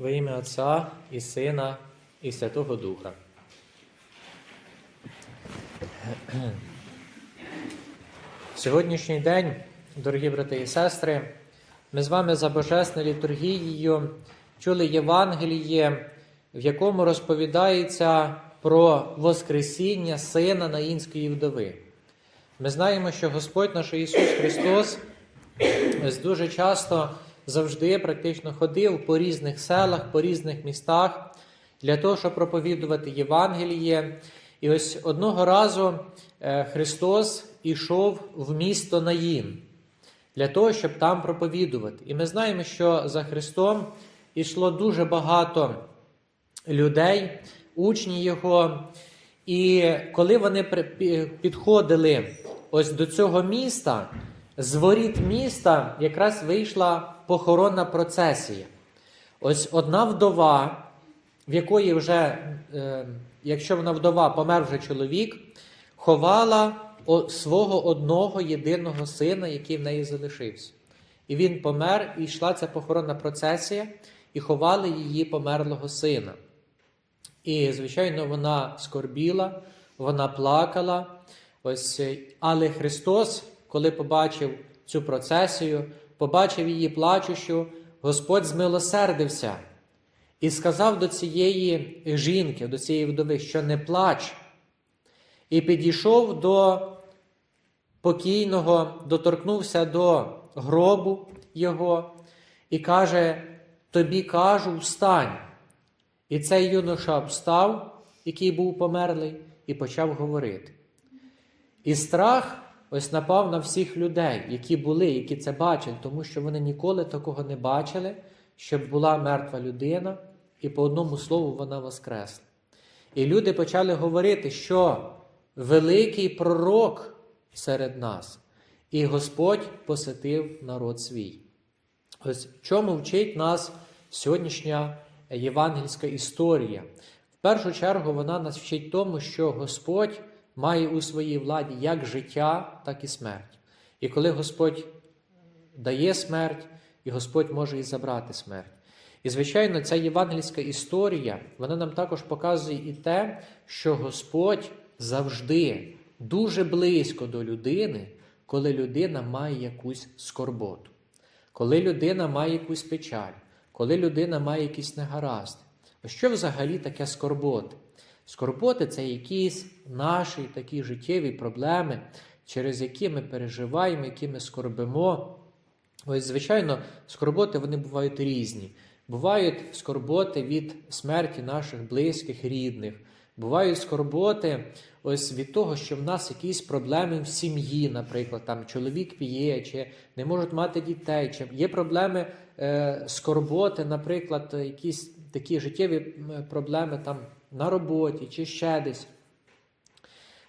Во ім'я Отця і Сина, і Святого Духа. Сьогоднішній день, дорогі брати і сестри, ми з вами за Божественною літургією чули Євангеліє, в якому розповідається про Воскресіння Сина Наїнської вдови. Ми знаємо, що Господь наш Ісус Христос дуже часто завжди практично ходив по різних селах, по різних містах для того, щоб проповідувати Євангеліє. І ось одного разу е, Христос ішов в місто Наїн для того, щоб там проповідувати. І ми знаємо, що за Христом йшло дуже багато людей, учні Його. І коли вони підходили ось до цього міста, з воріт міста якраз вийшла похоронна процесія. Ось одна вдова, в якої вже, е, якщо вона вдова, помер вже чоловік, ховала свого одного єдиного сина, який в неї залишився. І він помер, і йшла ця похоронна процесія, і ховали її померлого сина. І, звичайно, вона скорбіла, вона плакала. Ось, Але Христос, коли побачив цю процесію, побачив її плачущу, Господь змилосердився і сказав до цієї жінки, до цієї вдови, що не плач. І підійшов до покійного, доторкнувся до гробу його і каже: Тобі кажу, встань. І цей юноша встав, який був померлий, і почав говорити. І страх ось напав на всіх людей, які були, які це бачили, тому що вони ніколи такого не бачили, щоб була мертва людина, і по одному слову вона воскресла. І люди почали говорити, що великий пророк серед нас, і Господь посетив народ свій. Ось чому вчить нас сьогоднішня євангельська історія. В першу чергу вона нас вчить тому, що Господь має у своїй владі як життя, так і смерть. І коли Господь дає смерть, і Господь може і забрати смерть. І, звичайно, ця євангельська історія, вона нам також показує і те, що Господь завжди дуже близько до людини, коли людина має якусь скорботу, коли людина має якусь печаль, коли людина має якісь негаразди. Що взагалі таке скорботи? Скорботи це якісь наші такі життєві проблеми, через які ми переживаємо, які ми скорбимо. Ось, звичайно, скорботи вони бувають різні. Бувають скорботи від смерті наших близьких, рідних. Бувають скорботи ось від того, що в нас якісь проблеми в сім'ї, наприклад, там чоловік п'є, чи не можуть мати дітей, чи є проблеми е, скорботи, наприклад, якісь такі життєві проблеми там на роботі чи ще десь.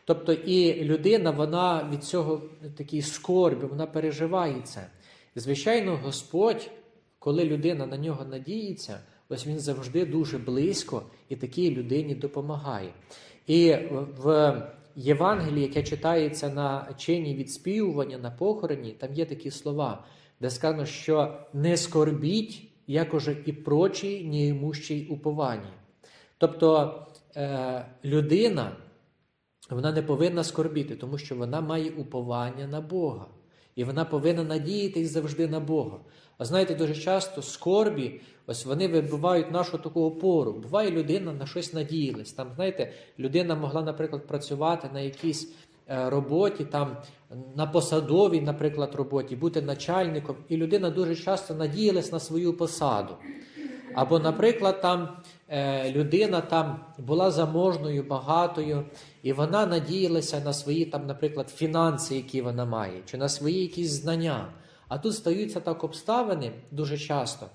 Тобто і людина, вона від цього такій скорбі, вона переживає це. звичайно, Господь, коли людина на нього надіється, ось він завжди дуже близько і такій людині допомагає. І в Євангелії, яке читається на чині відспівування, на похороні, там є такі слова, де сказано, що не скорбіть, як уже і прочі, неімущій уповані. Тобто е, людина вона не повинна скорбіти, тому що вона має уповання на Бога. І вона повинна надіятись завжди на Бога. А знаєте, дуже часто скорбі, ось вони вибивають нашу таку опору. Буває, людина на щось надіялась. Там, знаєте, людина могла, наприклад, працювати на якійсь е, роботі, там, на посадовій, наприклад, роботі, бути начальником, і людина дуже часто надіялась на свою посаду. Або, наприклад, там людина там була заможною, багатою, і вона надіялася на свої, там, наприклад, фінанси, які вона має, чи на свої якісь знання. А тут стаються так обставини дуже часто,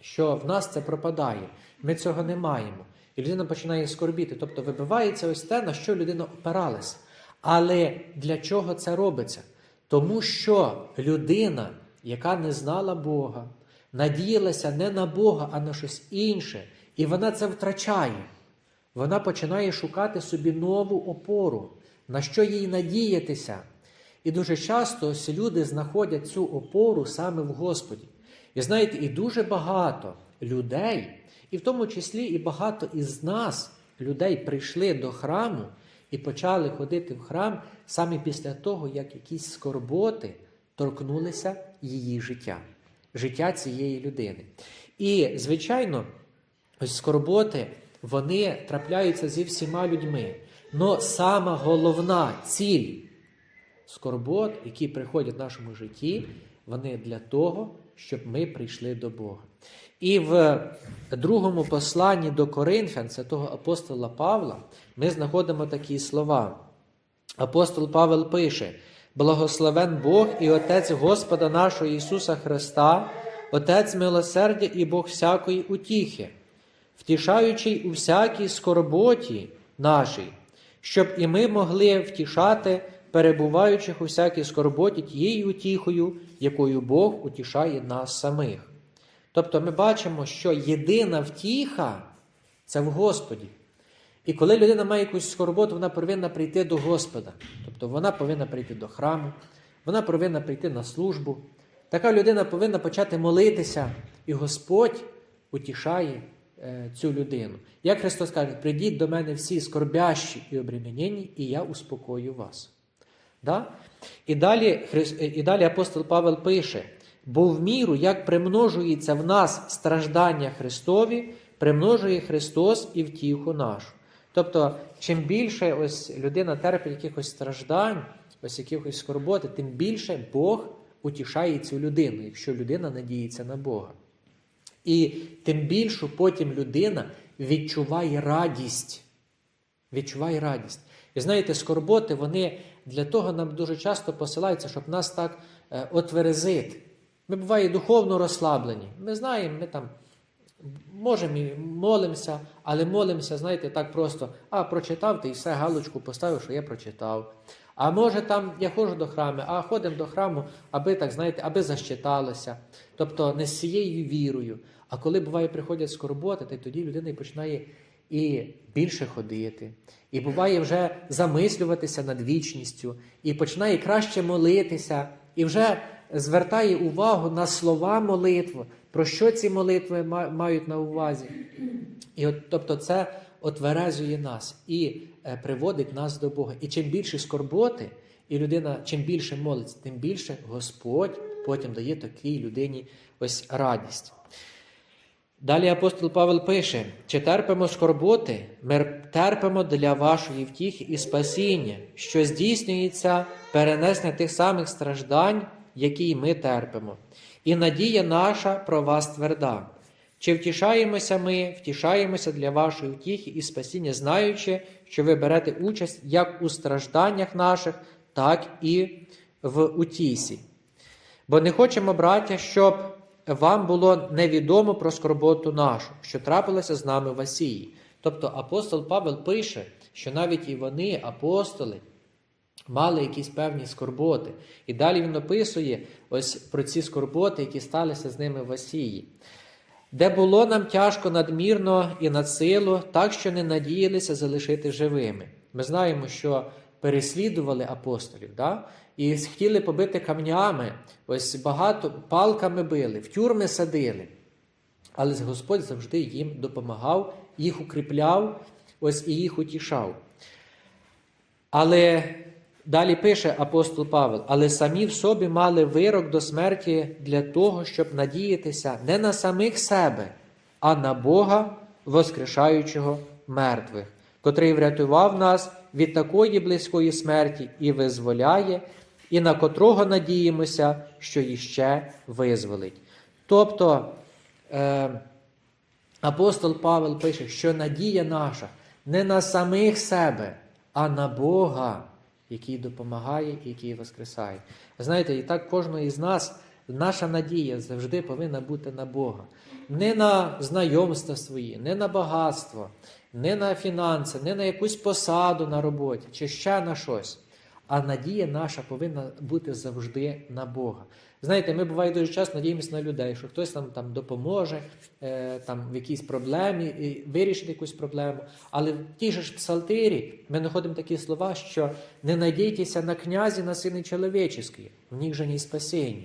що в нас це пропадає. Ми цього не маємо. І людина починає скорбіти. Тобто вибивається ось те, на що людина опиралась. Але для чого це робиться? Тому що людина, яка не знала Бога, надіялася не на Бога, а на щось інше, і вона це втрачає. Вона починає шукати собі нову опору, на що їй надіятися. І дуже часто ось люди знаходять цю опору саме в Господі. І знаєте, і дуже багато людей, і в тому числі і багато із нас, людей, прийшли до храму і почали ходити в храм саме після того, як якісь скорботи торкнулися її життя, життя цієї людини. І, звичайно, ось скорботи вони трапляються зі всіма людьми. Но сама головна ціль скорбот, які приходять в нашому житті, вони для того, щоб ми прийшли до Бога. І в другому посланні до Коринфян, того апостола Павла, ми знаходимо такі слова. Апостол Павел пише: Благословен Бог і Отець Господа нашого Ісуса Христа, Отець милосердя і Бог всякої утіхи, втішаючий у всякій скорботі нашій, щоб і ми могли втішати перебуваючих у всякій скорботі тією утіхою, якою Бог утішає нас самих. Тобто ми бачимо, що єдина втіха це в Господі. І коли людина має якусь скорботу, вона повинна прийти до Господа. Тобто вона повинна прийти до храму, вона повинна прийти на службу. Така людина повинна почати молитися, і Господь утішає цю людину. Як Христос каже, прийдіть до мене всі скорбящі і обременені, і я успокою вас. Да? І, далі, і далі апостол Павел пише: бо в міру, як примножується в нас страждання Христові, примножує Христос і втіху нашу. Тобто, чим більше ось людина терпить якихось страждань, ось якихось скорботи, тим більше Бог утішає цю людину, якщо людина надіється на Бога. І тим більшу потім людина відчуває радість. Відчуває радість. І знаєте, скорботи, вони для того нам дуже часто посилаються, щоб нас так е, отверезити. Ми буває духовно розслаблені. Ми знаємо, ми там можемо і молимося, але молимося, знаєте, так просто, а прочитав ти і все, галочку поставив, що я прочитав. А може там я ходжу до храму, а ходимо до храму, аби так, знаєте, аби защиталося. Тобто не з цією вірою. А коли буває, приходять скорботи, то тоді людина і починає і більше ходити, і буває вже замислюватися над вічністю, і починає краще молитися, і вже звертає увагу на слова молитви, про що ці молитви мають на увазі. І от, тобто це отверезує нас і е, приводить нас до Бога. І чим більше скорботи, і людина чим більше молиться, тим більше Господь потім дає такій людині ось радість. Далі апостол Павел пише: чи терпимо скорботи, ми терпимо для вашої втіхи і спасіння, що здійснюється перенесення тих самих страждань, які ми терпимо. І надія наша про вас тверда. Чи втішаємося ми, втішаємося для вашої втіхи і спасіння, знаючи, що ви берете участь як у стражданнях наших, так і в утісі. Бо не хочемо, браття, щоб вам було невідомо про скорботу нашу, що трапилося з нами в Асії. Тобто апостол Павел пише, що навіть і вони, апостоли, мали якісь певні скорботи. І далі він описує ось про ці скорботи, які сталися з ними в Асії. Де було нам тяжко надмірно і над силу, так що не надіялися залишити живими. Ми знаємо, що переслідували апостолів, да? і хотіли побити камнями, ось багато палками били, в тюрми садили. Але Господь завжди їм допомагав, їх укріпляв, ось і їх утішав. Але далі пише апостол Павел: але самі в собі мали вирок до смерті для того, щоб надіятися не на самих себе, а на Бога, воскрешаючого мертвих, котрий врятував нас від такої близької смерті і визволяє, і на котрого надіємося, що іще визволить. Тобто е, апостол Павел пише, що надія наша не на самих себе, а на Бога, який допомагає і який воскресає. Знаєте, і так кожного із нас, наша надія завжди повинна бути на Бога. Не на знайомства свої, не на багатство, не на фінанси, не на якусь посаду на роботі чи ще на щось. А надія наша повинна бути завжди на Бога. Знаєте, ми буває дуже часто надіємося на людей, що хтось нам там допоможе е, там, в якійсь проблемі, і вирішить якусь проблему. Але в тій же ж псалтирі ми знаходимо такі слова, що не надійтеся на князі, на сини чоловічі, в них же не спасіння.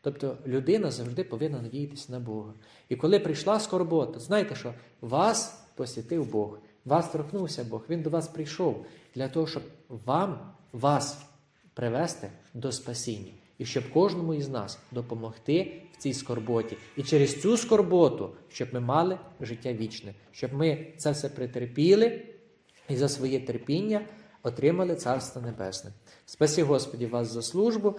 Тобто людина завжди повинна надіятися на Бога. І коли прийшла скорбота, знаєте що? Вас посітив Бог, вас торкнувся Бог, Він до вас прийшов для того, щоб вам, вас привести до спасіння. І щоб кожному із нас допомогти в цій скорботі. І через цю скорботу, щоб ми мали життя вічне, щоб ми це все претерпіли і за своє терпіння отримали Царство Небесне. Спасі Господі вас за службу.